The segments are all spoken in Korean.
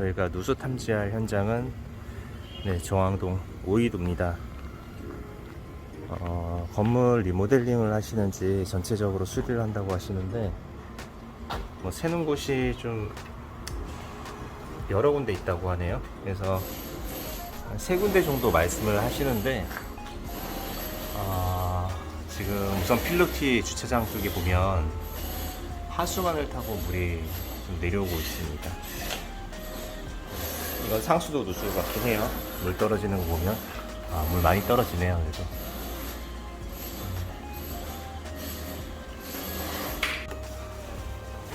저희가 누수 탐지할 현장은 네, 정왕동 오이도입니다. 어, 건물 리모델링을 하시는지 전체적으로 수리를 한다고 하시는데 뭐 새는 곳이 좀 여러 군데 있다고 하네요. 그래서 한세 군데 정도 말씀을 하시는데 아, 지금 우선 필로티 주차장 쪽에 보면 하수관을 타고 물이 좀 내려오고 있습니다. 이건 상수도 누수 같긴 해요. 물 떨어지는 거 보면 아, 물 많이 떨어지네요. 그래도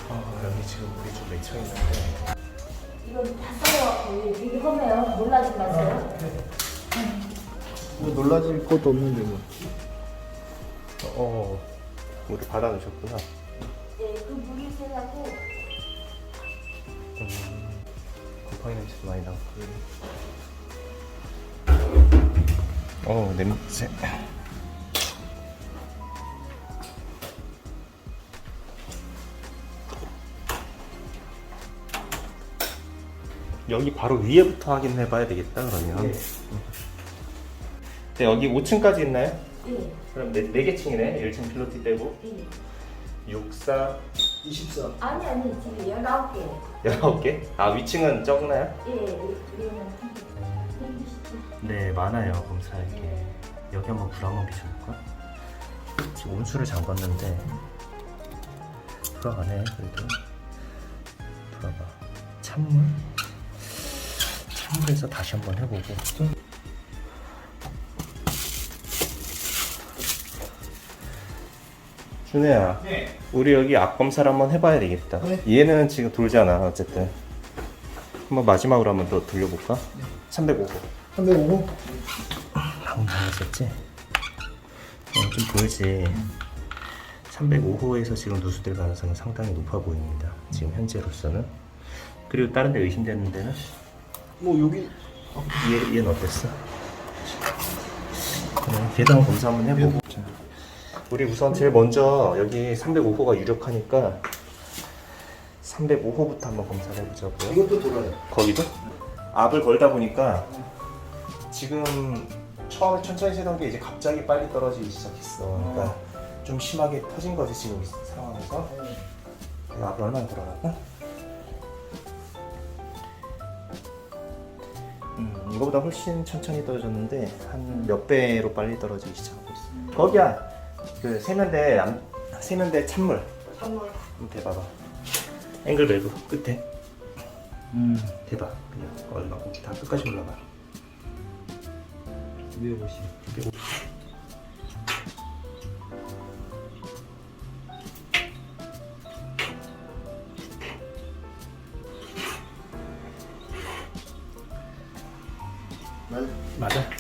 어, 여기 지금 물이 좀 맺혀 있는데 이거 다 써요. 되게 험해요. 놀라지 마세요. 뭐 놀라질 것도 없는데 뭐. 어, 물을 받아 놓으셨구나. 네, 그 물이 새라고 음, 곰팡이 냄새도 많이 나고. 어, 냄새. 여기 바로 위에부터 확인해 봐야 되겠다, 그러면. 네, 여기 5층까지 있나요? 예, 그럼 4, 네개 층이네. 1층 필로티 빼고. 예. 6, 4, 24. 아니 아니 지금 19개. 19개? 아, 위층은 적나요? 예, 이거는 힘드시죠? 네 많아요 검사할게 여기 한번 불 한번 비춰볼까? 지금 온수를 잠궜는데 돌아가네 그래도 돌아가 찬물? 찬물에서 다시 한번 해보고 준혜야 네. 우리 여기 앞 검사를 한번 해봐야 되겠다 네. 얘는 지금 돌잖아 어쨌든 한번 마지막으로 한번 더 돌려볼까? 305호 305. 방금 잘했었지? 어, 좀 보이지? 305호에서 지금 누수될 가능성은 상당히 높아 보입니다. 지금 현재로서는. 그리고 다른 데 의심되는 데는? 뭐 여기 얘, 얘는 어땠어? 계단 검사 한번 해보고. 우리 우선 제일 먼저 여기 305호가 유력하니까 305호부터 한번 검사를 해보자고요. 이것도 돌아요. 거기도? 압을 걸다 보니까 지금 처음에 천천히 세던 게 이제 갑자기 빨리 떨어지기 시작했어. 그러니까 좀 심하게 터진 거지 지금 이 상황에서. 내가 압을 얼마나 들어갔나? 음, 이거보다 훨씬 천천히 떨어졌는데 한 몇 배로 빨리 떨어지기 시작하고 있어. 거기야. 그 세면대 안- 세면대 찬물. 찬물. 한번 대봐봐. 앵글 밸브 끝에. 음. 대봐. 그냥 얼마 다 끝까지 올라가. 위에 보시. 맞아. 맞아.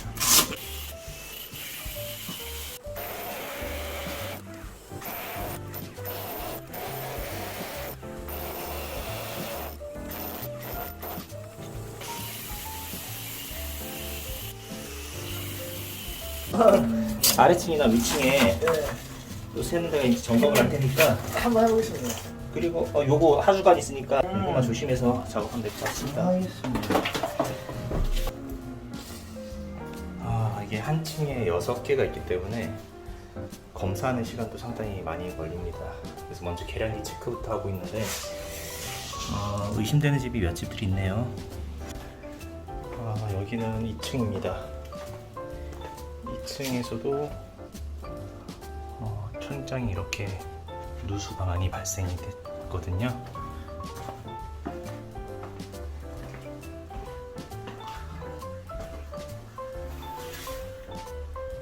아래층이나 위층에 네. 또 세는 데가 이제 점검을 할 테니까 한번 해보겠습니다. 그리고 어, 요거 하수관 있으니까 요거만 조심해서 작업하면 될 것 같습니다. 알겠습니다. 아 이게 한 층에 여섯 개가 있기 때문에 검사하는 시간도 상당히 많이 걸립니다. 그래서 먼저 계량기 체크부터 하고 있는데 어, 의심되는 집이 몇 집들이 있네요. 아 여기는 2층입니다. 2층에서도 어, 천장이 이렇게 누수가 많이 발생이 됐거든요.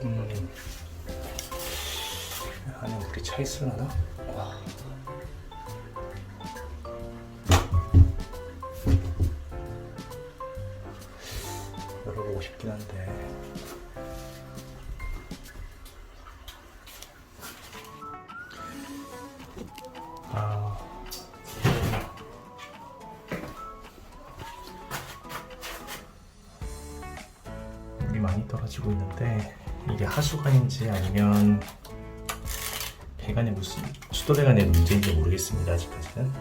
음. 안에 물이 차 있으려나? 와. 열어보고 싶긴 한데. 떨어지고 있는데 이게 하수관인지 아니면 배관에 무슨 수도 배관의 문제인지 모르겠습니다 아직까지는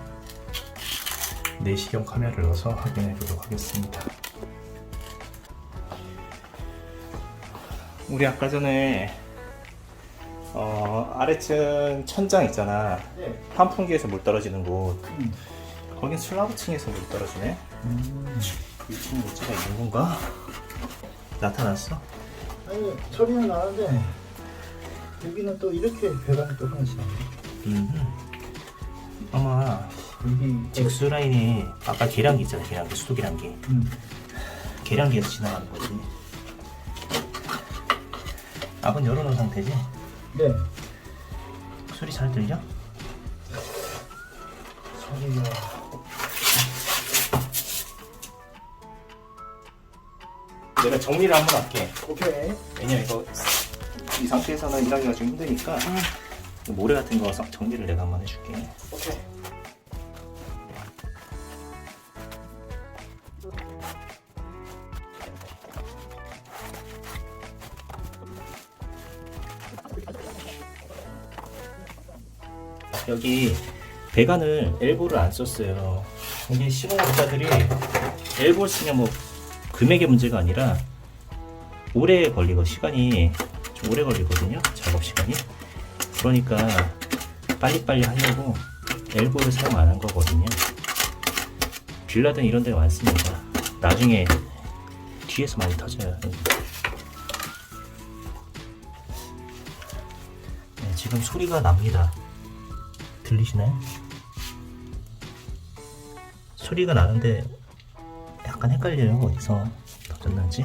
내시경 카메라를 넣어서 확인해 보도록 하겠습니다. 우리 아까 전에 어, 아래층 천장 있잖아. 네. 환풍기에서 물 떨어지는 곳. 음. 거긴 슬라브층에서 물 떨어지네. 1층 문제가 있는 건가? 나타났어? 아니 소리는 나는데 여기는 또 이렇게 배관이 또 하나씩 나네. 음. 아마 여기 직수 라인이 아까 계량기 있잖아 계량기 수도 계량기 음. 계량기에서 지나가는 거지 압은 열어놓은 상태지? 네. 소리 잘 들려? 소리가 내가 정리를 한번 할게 오케이. 왜냐면 이거 이 상태에서는 일하기가 좀 힘드니까 모래 같은 거싹 정리를 내가 한번 해줄게 오케이. 여기 배관을 엘보를 안 썼어요. 이게 시공업자들이 엘보 쓰면 뭐 금액의 문제가 아니라 오래 걸리고 시간이 좀 오래 걸리거든요. 작업 시간이. 그러니까 빨리빨리 하려고 엘보를 사용 안 한 거거든요. 빌라든 이런 데 많습니다. 나중에 뒤에서 많이 터져요. 네, 지금 소리가 납니다. 들리시나요? 소리가 나는데 약간 헷갈려요. 어디서 터졌는지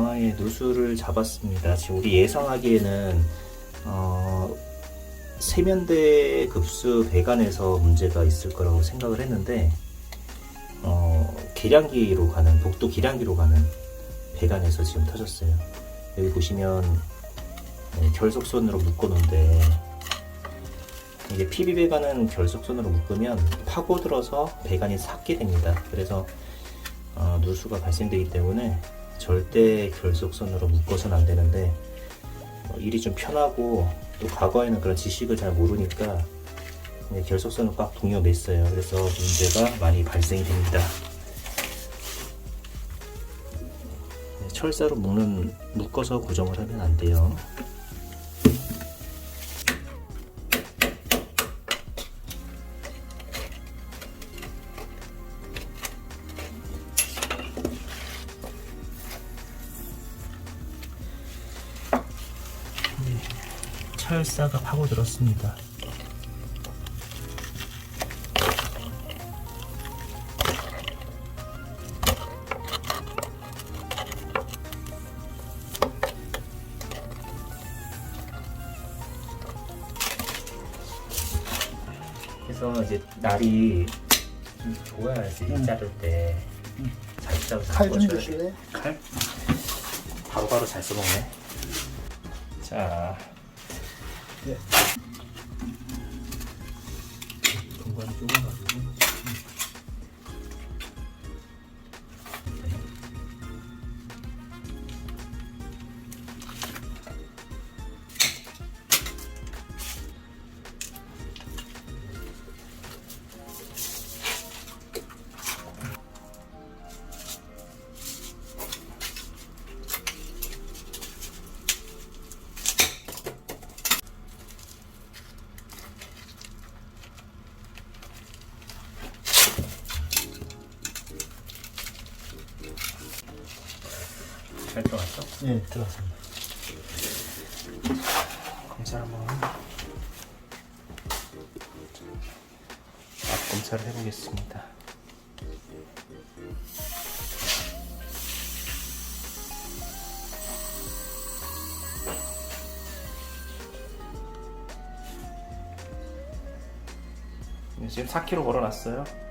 아, 예, 누수를 잡았습니다. 지금 우리 예상하기에는 어, 세면대 급수 배관에서 문제가 있을 거라고 생각을 했는데 어, 계량기로 가는 복도 계량기로 가는 배관에서 지금 터졌어요. 여기 보시면 네, 결속선으로 묶어놓은데 이게 PB 배관은 결속선으로 묶으면 파고들어서 배관이 삭게 됩니다. 그래서 어, 누수가 발생되기 때문에 절대 결속선으로 묶어서는 안 되는데 어, 일이 좀 편하고 또 과거에는 그런 지식을 잘 모르니까 결속선을 꽉 동여 맸어요. 그래서 문제가 많이 발생이 됩니다. 네, 철사로 묶는 묶어서 고정을 하면 안 돼요. 철사가 파고들었습니다. 그래서 이제 날이 좀 좋아야지 음. 자를 때. 잘 자르고 칼좀 꽂혀야 돼. 주실래? 칼? 바로 바로 잘 써먹네. 자. 네. 공간이 좁아가지고. 잘 들어갔어? 네, 들어왔습니다. 검사를 한번 앞 검사를 해보겠습니다. 지금 4kg 걸어놨어요.